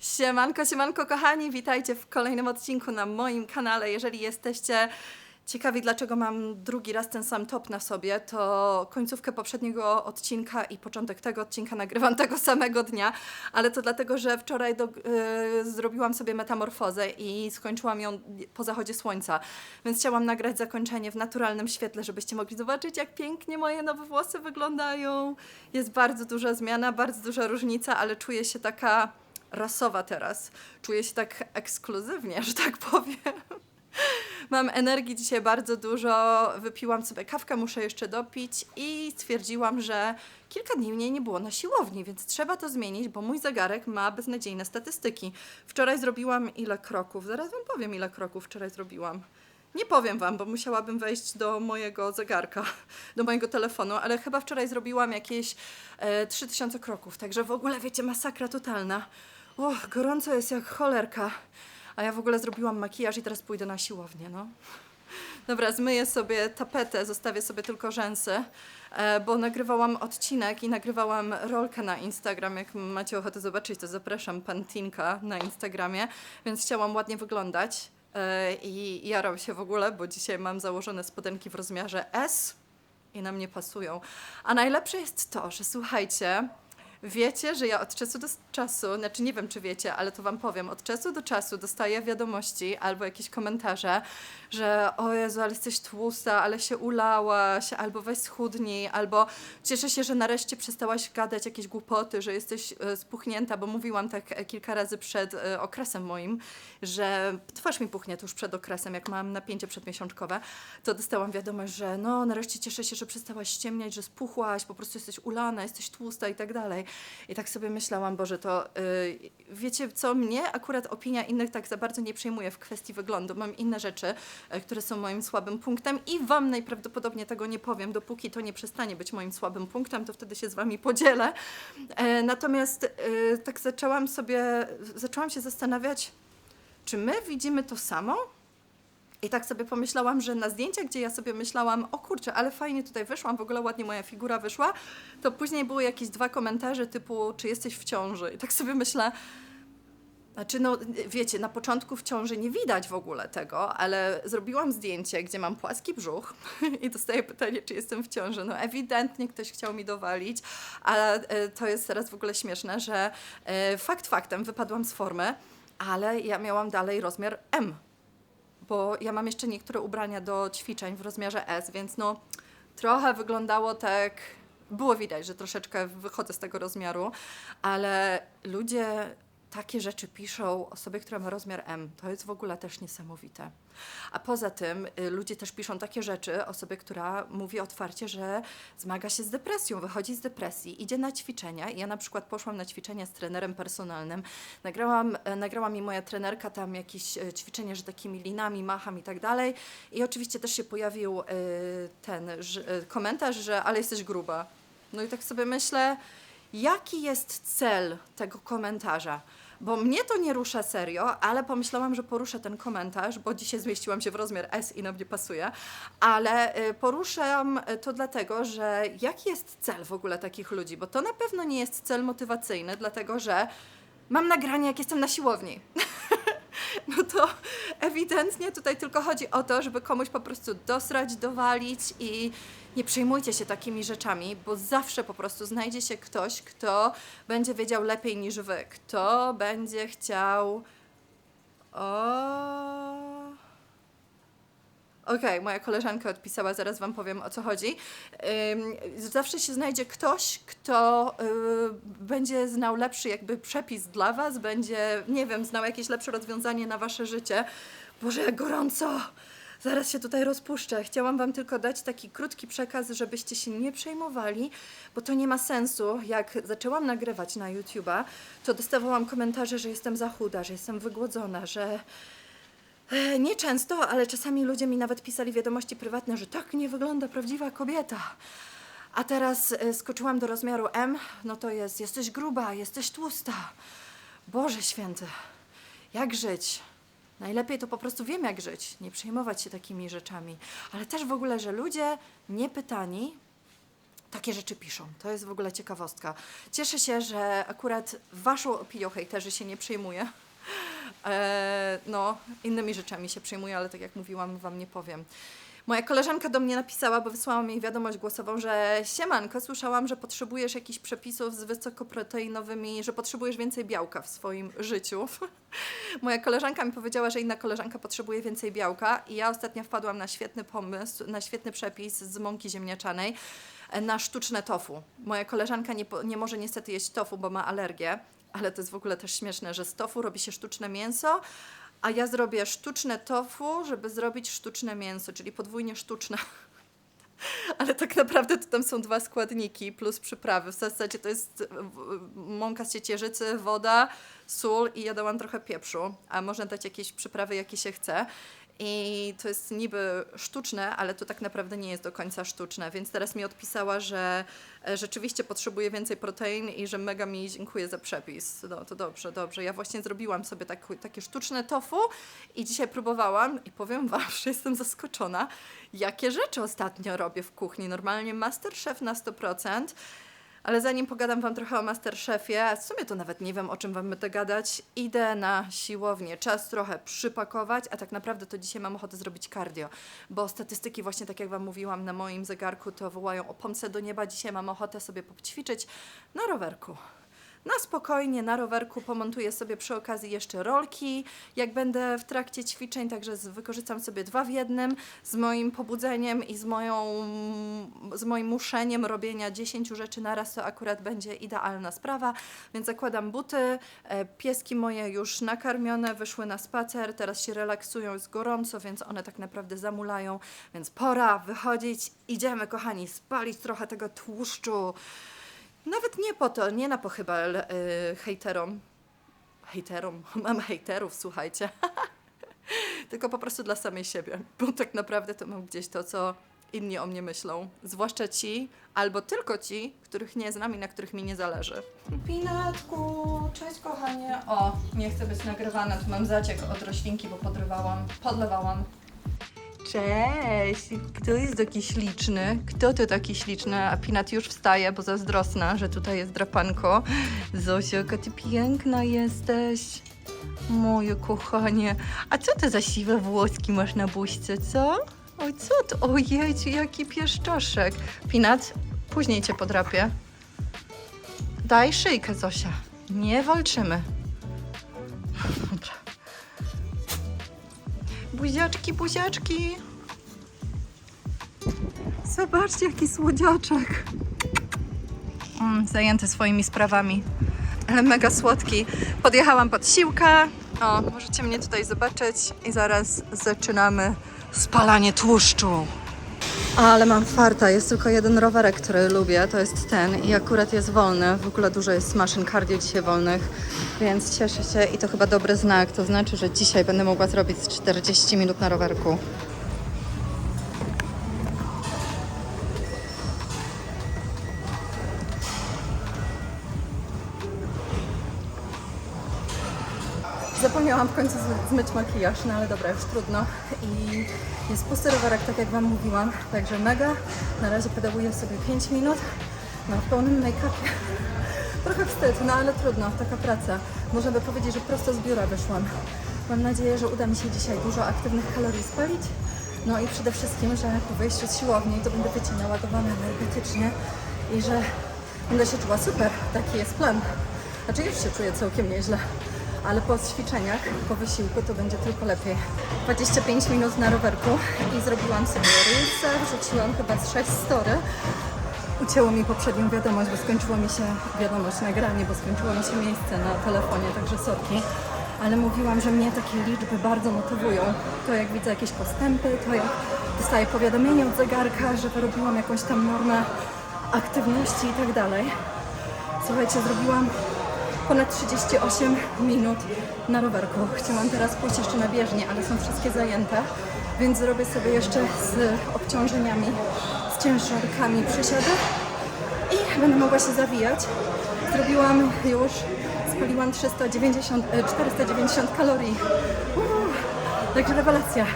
Siemanko, siemanko kochani, witajcie w kolejnym odcinku na moim kanale. Jeżeli jesteście ciekawi, dlaczego mam drugi raz ten sam top na sobie, to końcówkę poprzedniego odcinka i początek tego odcinka nagrywam tego samego dnia, ale to dlatego, że wczoraj do, y, zrobiłam sobie metamorfozę i skończyłam ją po zachodzie słońca, więc chciałam nagrać zakończenie w naturalnym świetle, żebyście mogli zobaczyć, jak pięknie moje nowe włosy wyglądają. Jest bardzo duża zmiana, bardzo duża różnica, ale czuję się taka rasowa teraz. Czuję się tak ekskluzywnie, że tak powiem. Mam energii dzisiaj bardzo dużo, wypiłam sobie kawkę, muszę jeszcze dopić i stwierdziłam, że kilka dni mnie nie było na siłowni, więc trzeba to zmienić, bo mój zegarek ma beznadziejne statystyki. Wczoraj zrobiłam ile kroków? Zaraz wam powiem, ile kroków wczoraj zrobiłam. Nie powiem wam, bo musiałabym wejść do mojego zegarka, do mojego telefonu, ale chyba wczoraj zrobiłam jakieś e, 3000 kroków, także w ogóle wiecie, masakra totalna. Och, gorąco jest jak cholerka. A ja w ogóle zrobiłam makijaż i teraz pójdę na siłownię, no. Dobra, zmyję sobie tapetę, zostawię sobie tylko rzęsy, e, bo nagrywałam odcinek i nagrywałam rolkę na Instagram. Jak macie ochotę zobaczyć, to zapraszam Pantinka na Instagramie, więc chciałam ładnie wyglądać e, i jaram się w ogóle, bo dzisiaj mam założone spodenki w rozmiarze S i na mnie pasują. A najlepsze jest to, że słuchajcie, wiecie, że ja od czasu do czasu, znaczy nie wiem czy wiecie, ale to wam powiem, od czasu do czasu dostaję wiadomości albo jakieś komentarze, że o Jezu, ale jesteś tłusta, ale się ulałaś, albo weź schudnij, albo cieszę się, że nareszcie przestałaś gadać jakieś głupoty, że jesteś e, spuchnięta, bo mówiłam tak e, kilka razy przed e, okresem moim, że twarz mi puchnie tuż przed okresem, jak mam napięcie przedmiesiączkowe, to dostałam wiadomość, że no nareszcie cieszę się, że przestałaś ściemniać, że spuchłaś, po prostu jesteś ulana, jesteś tłusta i tak dalej. I tak sobie myślałam, Boże, to y, wiecie co, mnie akurat opinia innych tak za bardzo nie przejmuje w kwestii wyglądu. Mam inne rzeczy, y, które są moim słabym punktem i wam najprawdopodobniej tego nie powiem, dopóki to nie przestanie być moim słabym punktem, to wtedy się z wami podzielę. E, natomiast y, tak zaczęłam sobie, zaczęłam się zastanawiać, czy my widzimy to samo? I tak sobie pomyślałam, że na zdjęciach, gdzie ja sobie myślałam, o kurczę, ale fajnie tutaj wyszłam, w ogóle ładnie moja figura wyszła, to później były jakieś dwa komentarze typu, czy jesteś w ciąży? I tak sobie myślę, znaczy, no wiecie, na początku w ciąży nie widać w ogóle tego, ale zrobiłam zdjęcie, gdzie mam płaski brzuch i dostaję pytanie, czy jestem w ciąży. No ewidentnie ktoś chciał mi dowalić, a e, to jest teraz w ogóle śmieszne, że e, fakt faktem wypadłam z formy, ale ja miałam dalej rozmiar M bo ja mam jeszcze niektóre ubrania do ćwiczeń w rozmiarze S, więc no trochę wyglądało tak. Było widać, że troszeczkę wychodzę z tego rozmiaru, ale ludzie takie rzeczy piszą osobie, która ma rozmiar M. To jest w ogóle też niesamowite. A poza tym y, ludzie też piszą takie rzeczy osobie, która mówi otwarcie, że zmaga się z depresją, wychodzi z depresji, idzie na ćwiczenia. Ja na przykład poszłam na ćwiczenia z trenerem personalnym. Nagrałam, e, nagrała mi moja trenerka tam jakieś e, ćwiczenie, że takimi linami macham i tak dalej. I oczywiście też się pojawił e, ten e, komentarz, że ale jesteś gruba. No i tak sobie myślę, jaki jest cel tego komentarza? Bo mnie to nie rusza serio, ale pomyślałam, że poruszę ten komentarz, bo dzisiaj zmieściłam się w rozmiar S i na mnie pasuje, ale y, poruszam y, to dlatego, że jaki jest cel w ogóle takich ludzi? Bo to na pewno nie jest cel motywacyjny, dlatego że mam nagranie, jak jestem na siłowni. no to ewidentnie tutaj tylko chodzi o to, żeby komuś po prostu dosrać, dowalić i nie przejmujcie się takimi rzeczami, bo zawsze po prostu znajdzie się ktoś, kto będzie wiedział lepiej niż wy, kto będzie chciał. O. Okej, moja koleżanka odpisała, zaraz Wam powiem o co chodzi. Zawsze się znajdzie ktoś, kto y, będzie znał lepszy jakby przepis dla Was, będzie, nie wiem, znał jakieś lepsze rozwiązanie na Wasze życie. Boże, jak gorąco! Zaraz się tutaj rozpuszczę. Chciałam Wam tylko dać taki krótki przekaz, żebyście się nie przejmowali, bo to nie ma sensu. Jak zaczęłam nagrywać na YouTube'a, to dostawałam komentarze, że jestem za chuda, że jestem wygłodzona, że E, Nie często, ale czasami ludzie mi nawet pisali wiadomości prywatne, że tak nie wygląda prawdziwa kobieta. A teraz e, skoczyłam do rozmiaru M, no to jest, jesteś gruba, jesteś tłusta. Boże święty, jak żyć? Najlepiej to po prostu wiem, jak żyć, nie przejmować się takimi rzeczami. Ale też w ogóle, że ludzie niepytani takie rzeczy piszą. To jest w ogóle ciekawostka. Cieszę się, że akurat waszą opinią hejterzy się nie przejmuje. E, no, innymi rzeczami się przejmuję, ale tak jak mówiłam, wam nie powiem. Moja koleżanka do mnie napisała, bo wysłałam jej wiadomość głosową, że siemanko, słyszałam, że potrzebujesz jakichś przepisów z wysokoproteinowymi, że potrzebujesz więcej białka w swoim życiu. Moja koleżanka mi powiedziała, że inna koleżanka potrzebuje więcej białka i ja ostatnio wpadłam na świetny pomysł, na świetny przepis z mąki ziemniaczanej e, na sztuczne tofu. Moja koleżanka nie, nie może niestety jeść tofu, bo ma alergię, ale to jest w ogóle też śmieszne, że z tofu robi się sztuczne mięso, a ja zrobię sztuczne tofu, żeby zrobić sztuczne mięso, czyli podwójnie sztuczne. Ale tak naprawdę to tam są dwa składniki plus przyprawy. W zasadzie to jest mąka z ciecierzycy, woda, sól i ja dałam trochę pieprzu, a można dać jakieś przyprawy, jakie się chce. I to jest niby sztuczne, ale to tak naprawdę nie jest do końca sztuczne, więc teraz mi odpisała, że e, rzeczywiście potrzebuje więcej protein i że mega mi dziękuję za przepis. No to dobrze, dobrze. Ja właśnie zrobiłam sobie tak, takie sztuczne tofu i dzisiaj próbowałam i powiem Wam, że jestem zaskoczona, jakie rzeczy ostatnio robię w kuchni. Normalnie Masterchef na 100%. Ale zanim pogadam Wam trochę o Masterchefie, w sumie to nawet nie wiem, o czym Wam będę gadać, idę na siłownię. Czas trochę przypakować, a tak naprawdę to dzisiaj mam ochotę zrobić cardio, bo statystyki właśnie tak jak Wam mówiłam na moim zegarku, to wołają o pomce do nieba. Dzisiaj mam ochotę sobie poćwiczyć na rowerku. Na spokojnie, na rowerku pomontuję sobie przy okazji jeszcze rolki, jak będę w trakcie ćwiczeń, także wykorzystam sobie dwa w jednym. Z moim pobudzeniem i z, moją, z moim muszeniem robienia 10 rzeczy naraz, to akurat będzie idealna sprawa, więc zakładam buty, e, pieski moje już nakarmione, wyszły na spacer, teraz się relaksują, jest gorąco, więc one tak naprawdę zamulają, więc pora wychodzić, idziemy kochani, spalić trochę tego tłuszczu, nawet nie po to, nie na pochybel y, hejterom. Hejterom? Mam hejterów, słuchajcie. Tylko po prostu dla samej siebie. Bo tak naprawdę to mam gdzieś to, co inni o mnie myślą. Zwłaszcza ci, albo tylko ci, których nie znam i na których mi nie zależy. Pinatku, cześć kochanie. O, nie chcę być nagrywana, tu mam zaciek od roślinki, bo podrywałam, podlewałam. Cześć! Kto jest taki śliczny? Kto to taki śliczny? A Pinat już wstaje, bo zazdrosna, że tutaj jest drapanko. Zosiu, jaka ty piękna jesteś. Moje kochanie. A co to za siwe włoski masz na buźce, co? Oj, co to? Ojej, jaki pieszczoszek. Pinat, później cię podrapię. Daj szyjkę, Zosia. Nie walczymy. Buziaczki, buziaczki. Zobaczcie, jaki słodziaczek. Mm, zajęty swoimi sprawami, ale mega słodki. Podjechałam pod siłkę. O, możecie mnie tutaj zobaczyć i zaraz zaczynamy spalanie tłuszczu. Ale mam farta, jest tylko jeden rowerek, który lubię, to jest ten i akurat jest wolny. W ogóle dużo jest maszyn cardio dzisiaj wolnych, więc cieszę się i to chyba dobry znak. To znaczy, że dzisiaj będę mogła zrobić z 40 minut na rowerku. Zapomniałam w końcu zmyć makijaż, no ale dobra, już trudno. I jest pusty rowerek, tak jak Wam mówiłam, także mega. Na razie pedałuję sobie 5 minut, no w pełnym make-upie. Trochę wstyd, no ale trudno, taka praca. Można by powiedzieć, że prosto z biura wyszłam. Mam nadzieję, że uda mi się dzisiaj dużo aktywnych kalorii spalić. No i przede wszystkim, że po wyjściu z siłowni to będę wiecie, naładowana energetycznie i że będę się czuła super. Taki jest plan. Znaczy już się czuję całkiem nieźle, ale po ćwiczeniach, po wysiłku to będzie tylko lepiej. 25 minut na rowerku i zrobiłam sobie reelsa, wrzuciłam chyba z 6 story. Ucięło mi poprzednią wiadomość, bo skończyło mi się wiadomość, nagranie, bo skończyło mi się miejsce na telefonie, także sorki. Ale mówiłam, że mnie takie liczby bardzo motywują. To jak widzę jakieś postępy, to jak dostaję powiadomienie od zegarka, że wyrobiłam jakąś tam normę aktywności i tak dalej. Słuchajcie, zrobiłam ponad 38 minut na rowerku. Chciałam teraz pójść jeszcze na bieżnię, ale są wszystkie zajęte, więc zrobię sobie jeszcze z obciążeniami, z ciężarkami przysiady i będę mogła się zawijać. Zrobiłam już, spaliłam 390, e, 490 kalorii. Uuu, także rewelacja.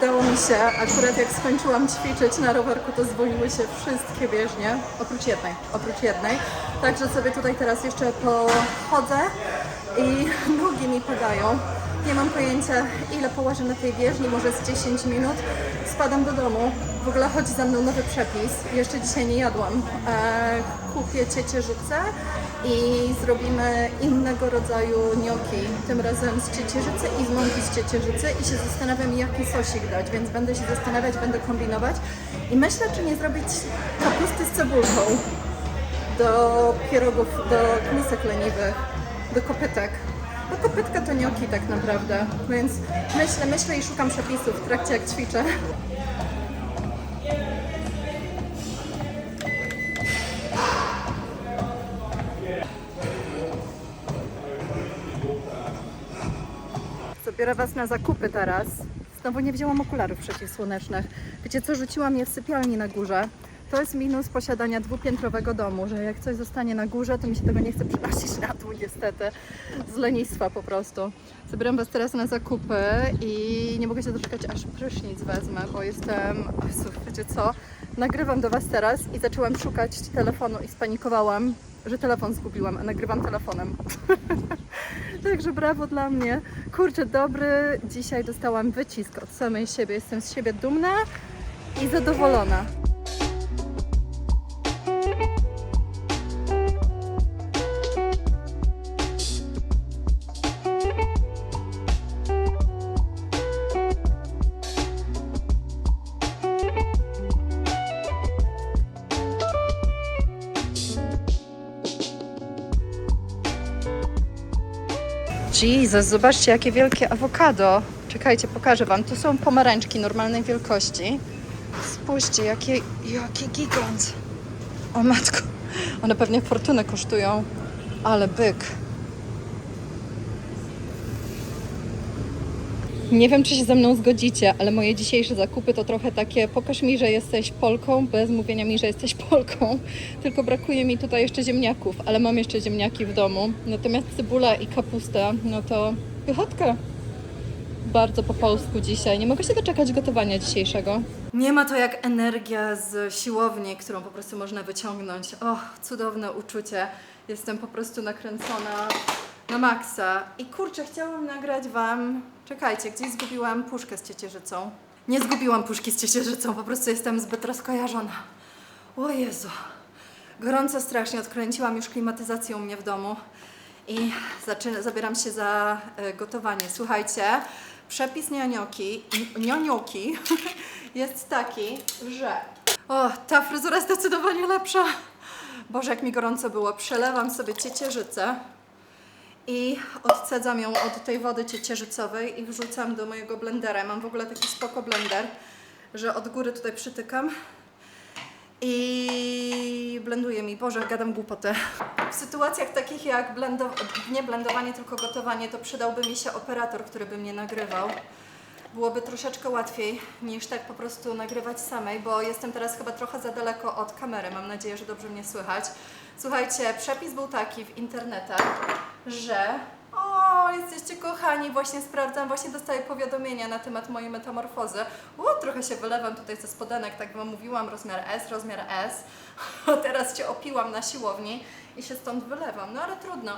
Udało mi się, akurat jak skończyłam ćwiczyć na rowerku, to zwolniły się wszystkie bieżnie, oprócz jednej, oprócz jednej. Także sobie tutaj teraz jeszcze pochodzę i nogi mi padają. Nie mam pojęcia, ile położę na tej bieżni, może z 10 minut. Spadam do domu. W ogóle chodzi za mną nowy przepis. Jeszcze dzisiaj nie jadłam. E, kupię ciecierzycę i zrobimy innego rodzaju gnocchi. Tym razem z ciecierzycy i z mąki z ciecierzycy i się zastanawiam, jaki sosik dać, więc będę się zastanawiać, będę kombinować. I myślę, czy nie zrobić kapusty z cebulką do pierogów, do misek leniwych, do kopytek. No kopytka to gnocchi tak naprawdę, więc myślę, myślę i szukam przepisów w trakcie jak ćwiczę. Zabiorę Was na zakupy teraz. Znowu nie wzięłam okularów przeciwsłonecznych. Wiecie co, rzuciłam je w sypialni na górze. To jest minus posiadania dwupiętrowego domu, że jak coś zostanie na górze, to mi się tego nie chce przynosić na dół niestety. Z lenistwa po prostu. Zabieram Was teraz na zakupy i nie mogę się doczekać, aż prysznic wezmę, bo jestem... Jezu, wiecie co? Nagrywam do Was teraz i zaczęłam szukać telefonu i spanikowałam, że telefon zgubiłam, a nagrywam telefonem. Także brawo dla mnie. Kurczę, dobry. Dzisiaj dostałam wycisk od samej siebie. Jestem z siebie dumna i zadowolona. Jesus, zobaczcie jakie wielkie awokado. Czekajcie, pokażę Wam. Tu są pomarańczki normalnej wielkości. Spójrzcie, jakie, jaki gigant. O matko, one pewnie fortunę kosztują, ale byk. Nie wiem, czy się ze mną zgodzicie, ale moje dzisiejsze zakupy to trochę takie pokaż mi, że jesteś Polką, bez mówienia mi, że jesteś Polką. Tylko brakuje mi tutaj jeszcze ziemniaków, ale mam jeszcze ziemniaki w domu. Natomiast cebula i kapusta, no to pychotka. Bardzo po polsku dzisiaj. Nie mogę się doczekać gotowania dzisiejszego. Nie ma to jak energia z siłowni, którą po prostu można wyciągnąć. O, cudowne uczucie. Jestem po prostu nakręcona na maksa. I kurczę, chciałam nagrać Wam... Czekajcie, gdzieś zgubiłam puszkę z ciecierzycą. Nie zgubiłam puszki z ciecierzycą, po prostu jestem zbyt rozkojarzona. O Jezu. Gorąco strasznie, odkręciłam już klimatyzację u mnie w domu i zaczynam, zabieram się za e, gotowanie. Słuchajcie, przepis nionioki, nionioki jest taki, że... O, ta fryzura zdecydowanie lepsza. Boże, jak mi gorąco było. Przelewam sobie ciecierzycę i odcedzam ją od tej wody ciecierzycowej i wrzucam do mojego blendera. Mam w ogóle taki spoko blender, że od góry tutaj przytykam i blenduje mi. Boże, gadam głupotę. W sytuacjach takich jak blendo... nie blendowanie, tylko gotowanie, to przydałby mi się operator, który by mnie nagrywał. Byłoby troszeczkę łatwiej niż tak po prostu nagrywać samej, bo jestem teraz chyba trochę za daleko od kamery. Mam nadzieję, że dobrze mnie słychać. Słuchajcie, przepis był taki w internetach, że o, jesteście kochani, właśnie sprawdzam, właśnie dostaję powiadomienia na temat mojej metamorfozy. O, trochę się wylewam tutaj ze spodenek, tak wam mówiłam, rozmiar S, rozmiar S. Teraz się opiłam na siłowni i się stąd wylewam, no ale trudno.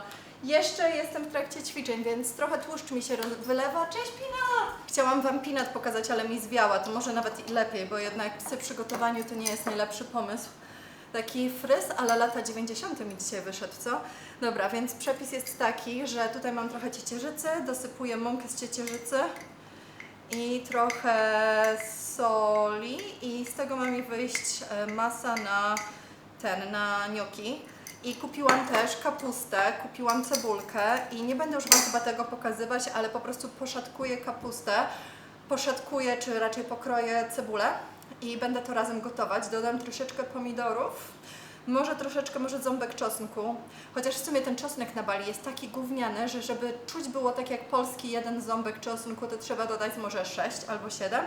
Jeszcze jestem w trakcie ćwiczeń, więc trochę tłuszcz mi się wylewa. Cześć Pinat! Chciałam Wam Pinat pokazać, ale mi zwiała, to może nawet i lepiej, bo jednak przy przygotowaniu to nie jest najlepszy pomysł. Taki fryz, ale lata 90. mi dzisiaj wyszedł, co? Dobra, więc przepis jest taki, że tutaj mam trochę ciecierzycy, dosypuję mąkę z ciecierzycy i trochę soli i z tego ma mi wyjść e, masa na ten, na gnocchi. I kupiłam też kapustę, kupiłam cebulkę i nie będę już Wam chyba tego pokazywać, ale po prostu poszatkuję kapustę, poszatkuję, czy raczej pokroję cebulę i będę to razem gotować. Dodam troszeczkę pomidorów, może troszeczkę, może ząbek czosnku. Chociaż w sumie ten czosnek na Bali jest taki gówniany, że żeby czuć było tak jak polski jeden ząbek czosnku, to trzeba dodać może 6 albo 7.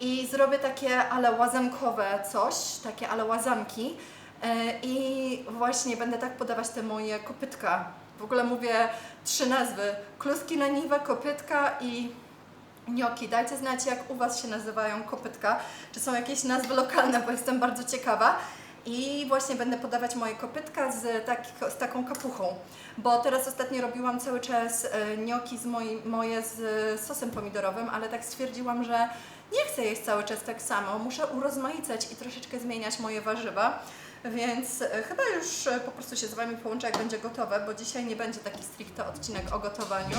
I zrobię takie ale łazankowe coś, takie ale łazanki. E, I właśnie będę tak podawać te moje kopytka. W ogóle mówię trzy nazwy. Kluski leniwe, kopytka i gnocchi. Dajcie znać, jak u Was się nazywają kopytka. Czy są jakieś nazwy lokalne, bo jestem bardzo ciekawa. I właśnie będę podawać moje kopytka z, tak, z taką kapuchą. Bo teraz ostatnio robiłam cały czas e, gnocchi z moi, moje z sosem pomidorowym, ale tak stwierdziłam, że nie chcę jeść cały czas tak samo. Muszę urozmaicać i troszeczkę zmieniać moje warzywa. Więc e, chyba już e, po prostu się z Wami połączę, jak będzie gotowe, bo dzisiaj nie będzie taki stricte odcinek o gotowaniu.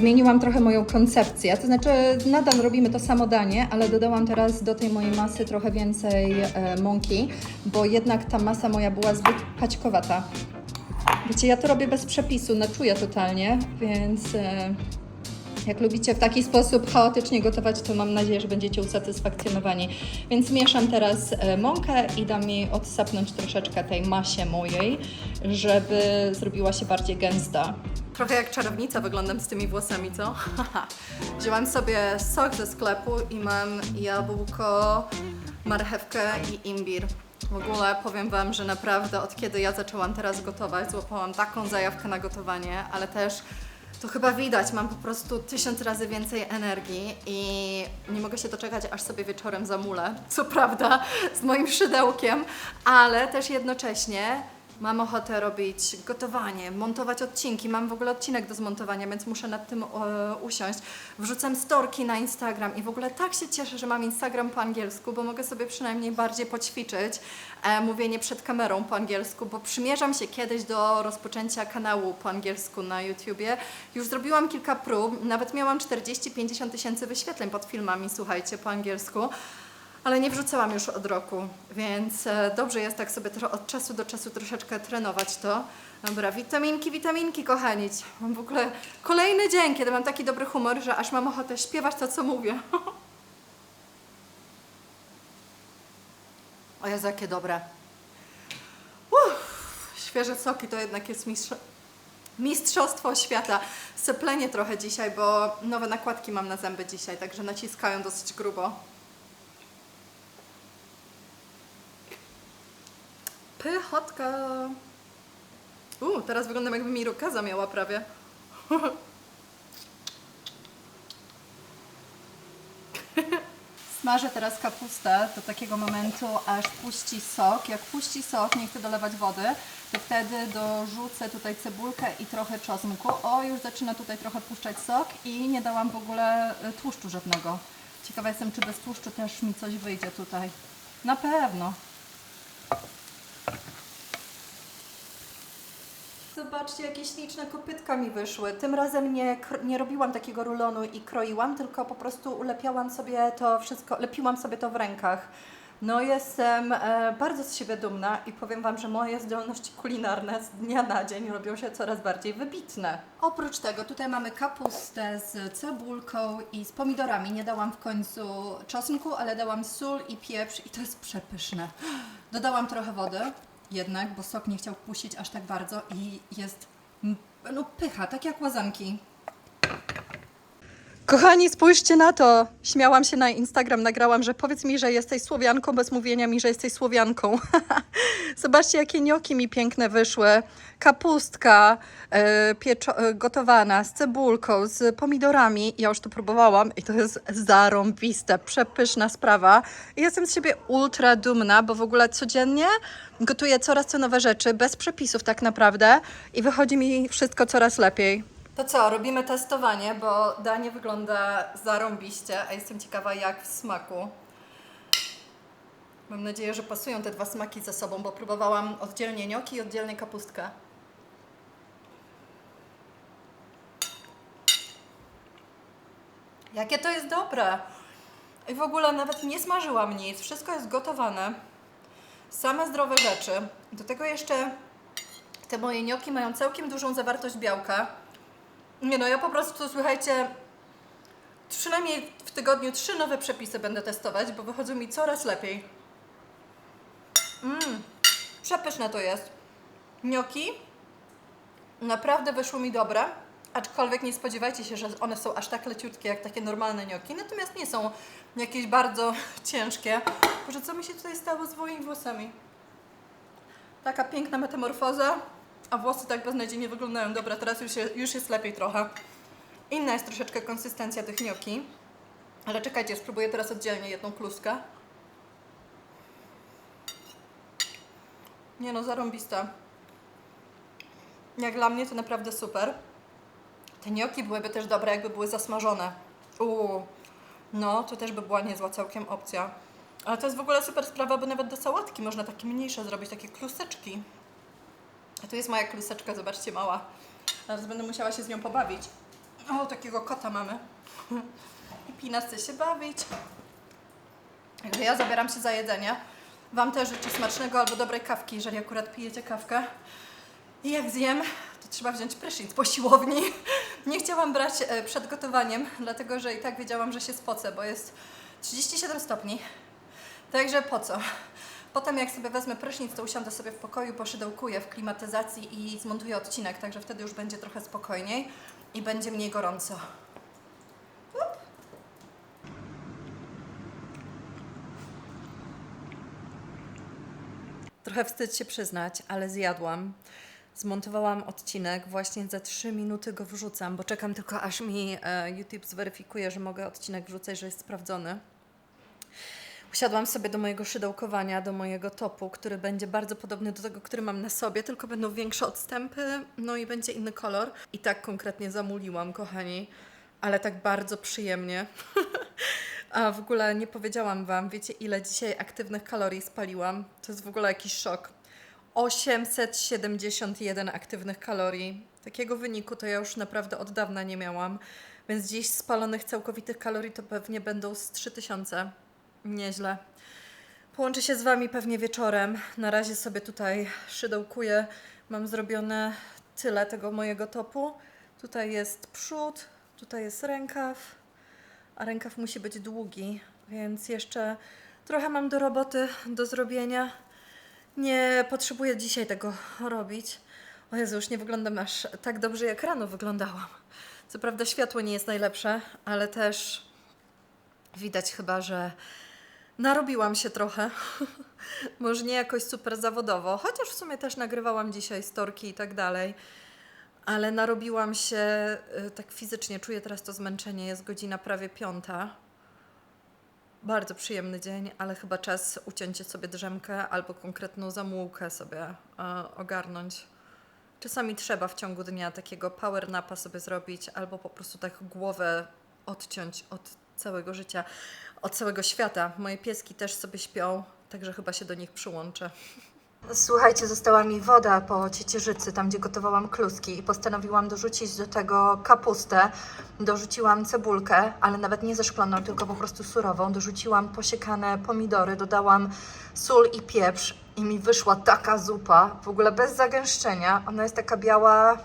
Zmieniłam trochę moją koncepcję, to znaczy nadal robimy to samo danie, ale dodałam teraz do tej mojej masy trochę więcej e, mąki, bo jednak ta masa moja była zbyt paćkowata. Wiecie, ja to robię bez przepisu, no czuję totalnie, więc e, jak lubicie w taki sposób chaotycznie gotować, to mam nadzieję, że będziecie usatysfakcjonowani. Więc mieszam teraz e, mąkę i dam jej odsapnąć troszeczkę tej masie mojej, żeby zrobiła się bardziej gęsta. Trochę jak czarownica wyglądam z tymi włosami, co? Wzięłam sobie sok ze sklepu i mam jabłko, marchewkę i imbir. W ogóle powiem Wam, że naprawdę od kiedy ja zaczęłam teraz gotować, złapałam taką zajawkę na gotowanie, ale też to chyba widać, mam po prostu tysiąc razy więcej energii i nie mogę się doczekać, aż sobie wieczorem zamulę. Co prawda, z moim szydełkiem, ale też jednocześnie mam ochotę robić gotowanie, montować odcinki. Mam w ogóle odcinek do zmontowania, więc muszę nad tym e, usiąść. Wrzucam storki na Instagram i w ogóle tak się cieszę, że mam Instagram po angielsku, bo mogę sobie przynajmniej bardziej poćwiczyć e, mówienie przed kamerą po angielsku, bo przymierzam się kiedyś do rozpoczęcia kanału po angielsku na YouTubie. Już zrobiłam kilka prób, nawet miałam 40-50 tysięcy wyświetleń pod filmami, słuchajcie, po angielsku. Ale nie wrzucałam już od roku, więc e, dobrze jest tak sobie od czasu do czasu troszeczkę trenować to. Dobra, witaminki, witaminki, kochani. Mam w ogóle kolejny dzień, kiedy mam taki dobry humor, że aż mam ochotę śpiewać to, co mówię. O Jezu, jakie dobre. Uff, świeże soki to jednak jest mistrz... mistrzostwo świata. Seplenie trochę dzisiaj, bo nowe nakładki mam na zęby dzisiaj, także naciskają dosyć grubo. Pychotka. Uuu, teraz wyglądam jakby mi rokeza miała prawie. Smażę teraz kapustę do takiego momentu, aż puści sok. Jak puści sok, nie chcę dolewać wody, to wtedy dorzucę tutaj cebulkę i trochę czosnku. O, już zaczyna tutaj trochę puszczać sok i nie dałam w ogóle y, tłuszczu żadnego. Ciekawa jestem, czy bez tłuszczu też mi coś wyjdzie tutaj. Na pewno. Zobaczcie, jakie śliczne kopytka mi wyszły. Tym razem nie, nie robiłam takiego rulonu i kroiłam, tylko po prostu ulepiałam sobie to wszystko, lepiłam sobie to w rękach. No jestem e, bardzo z siebie dumna i powiem Wam, że moje zdolności kulinarne z dnia na dzień robią się coraz bardziej wybitne. Oprócz tego tutaj mamy kapustę z cebulką i z pomidorami. Nie dałam w końcu czosnku, ale dałam sól i pieprz i to jest przepyszne. Dodałam trochę wody jednak, bo sok nie chciał puścić aż tak bardzo i jest no pycha, tak jak łazanki. Kochani, spójrzcie na to. Śmiałam się na Instagram, nagrałam, że powiedz mi, że jesteś Słowianką, bez mówienia mi, że jesteś Słowianką. Zobaczcie, jakie nioki mi piękne wyszły. Kapustka e, e, gotowana z cebulką, z pomidorami. Ja już to próbowałam i to jest zarąbiste, przepyszna sprawa. I jestem z siebie ultra dumna, bo w ogóle codziennie gotuję coraz co nowe rzeczy, bez przepisów tak naprawdę i wychodzi mi wszystko coraz lepiej. To co, robimy testowanie, bo danie wygląda zarąbiście, a jestem ciekawa jak w smaku. Mam nadzieję, że pasują te dwa smaki ze sobą, bo próbowałam oddzielnie gnocchi i oddzielnie kapustkę. Jakie to jest dobre! I w ogóle nawet nie smażyłam nic, wszystko jest gotowane. Same zdrowe rzeczy. Do tego jeszcze te moje gnocchi mają całkiem dużą zawartość białka. Nie no, ja po prostu, słuchajcie, przynajmniej w tygodniu trzy nowe przepisy będę testować, bo wychodzą mi coraz lepiej. Mmm, przepyszne to jest. Gnocchi Naprawdę wyszły mi dobre, aczkolwiek nie spodziewajcie się, że one są aż tak leciutkie jak takie normalne gnocchi, natomiast nie są jakieś bardzo ciężkie. Boże, co mi się tutaj stało z moimi włosami? Taka piękna metamorfoza, a włosy tak beznadziejnie wyglądają. Dobra, teraz już, się, już jest lepiej trochę. Inna jest troszeczkę konsystencja tych gnocchi. Ale czekajcie, spróbuję teraz oddzielnie jedną kluskę. Nie no, zarąbista. Jak dla mnie to naprawdę super. Te gnocchi byłyby też dobre, jakby były zasmażone. Uuu, no to też by była niezła całkiem opcja. Ale to jest w ogóle super sprawa, bo nawet do sałatki można takie mniejsze zrobić, takie kluseczki. A tu jest moja kluseczka, zobaczcie, mała. Teraz będę musiała się z nią pobawić. O, takiego kota mamy. I Pina chce się bawić. Także ja zabieram się za jedzenie. Wam też życzę smacznego albo dobrej kawki, jeżeli akurat pijecie kawkę. I jak zjem, to trzeba wziąć prysznic po siłowni. Nie chciałam brać e, przed gotowaniem, dlatego że i tak wiedziałam, że się spocę, bo jest 37 stopni. Także po co? Potem jak sobie wezmę prysznic, to usiądę sobie w pokoju, poszydełkuję w klimatyzacji i zmontuję odcinek, także wtedy już będzie trochę spokojniej i będzie mniej gorąco. Trochę wstyd się przyznać, ale zjadłam. Zmontowałam odcinek, właśnie za 3 minuty go wrzucam, bo czekam tylko aż mi e, YouTube zweryfikuje, że mogę odcinek wrzucać, że jest sprawdzony. Usiadłam sobie do mojego szydełkowania, do mojego topu, który będzie bardzo podobny do tego, który mam na sobie, tylko będą większe odstępy, no i będzie inny kolor. I tak konkretnie zamuliłam, kochani, ale tak bardzo przyjemnie. A w ogóle nie powiedziałam Wam, wiecie ile dzisiaj aktywnych kalorii spaliłam? To jest w ogóle jakiś szok. 871 aktywnych kalorii. Takiego wyniku to ja już naprawdę od dawna nie miałam. Więc dziś spalonych całkowitych kalorii to pewnie będą z 3000. Nieźle. Połączę się z Wami pewnie wieczorem. Na razie sobie tutaj szydełkuję. Mam zrobione tyle tego mojego topu. Tutaj jest przód, tutaj jest rękaw, a rękaw musi być długi, więc jeszcze trochę mam do roboty, do zrobienia. Nie potrzebuję dzisiaj tego robić. O Jezu, już nie wyglądam aż tak dobrze, jak rano wyglądałam. Co prawda światło nie jest najlepsze, ale też widać chyba, że narobiła się trochę. Może nie jakoś super zawodowo, chociaż w sumie też nagrywałam dzisiaj storki i tak dalej. Ale narobiłam się y, tak fizycznie, czuję teraz to zmęczenie, jest godzina prawie piąta. Bardzo przyjemny dzień, ale chyba czas uciąć sobie drzemkę albo konkretną zamułkę sobie e, ogarnąć. Czasami trzeba w ciągu dnia takiego power napa sobie zrobić, albo po prostu tak głowę odciąć od całego życia, od całego świata. Moje pieski też sobie śpią, także chyba się do nich przyłączę. Słuchajcie, została mi woda po ciecierzycy, tam gdzie gotowałam kluski i postanowiłam dorzucić do tego kapustę. Dorzuciłam cebulkę, ale nawet nie zeszkloną, tylko po prostu surową. Dorzuciłam posiekane pomidory, dodałam sól i pieprz i mi wyszła taka zupa, w ogóle bez zagęszczenia. Ona jest taka biała,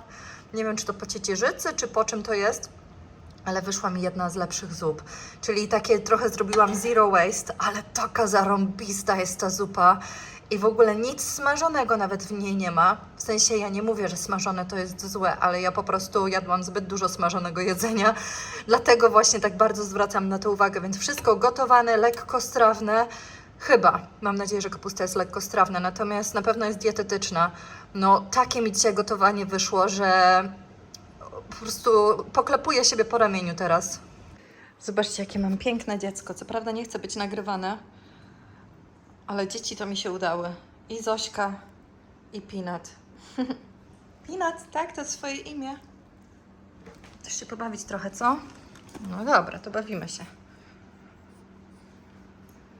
nie wiem czy to po ciecierzycy, czy po czym to jest ale wyszła mi jedna z lepszych zup. Czyli takie trochę zrobiłam zero waste, ale taka zarąbista jest ta zupa. I w ogóle nic smażonego nawet w niej nie ma. W sensie ja nie mówię, że smażone to jest złe, ale ja po prostu jadłam zbyt dużo smażonego jedzenia. Dlatego właśnie tak bardzo zwracam na to uwagę. Więc wszystko gotowane, lekko strawne. Chyba. Mam nadzieję, że kapusta jest lekko strawna, natomiast na pewno jest dietetyczna. No, takie mi dzisiaj gotowanie wyszło, że po prostu poklepuję siebie po ramieniu teraz. Zobaczcie, jakie mam piękne dziecko. Co prawda nie chcę być nagrywane, ale dzieci to mi się udały. I Zośka, i Pinat. Pinat, tak? To swoje imię. Chcesz się pobawić trochę, co? No dobra, to bawimy się.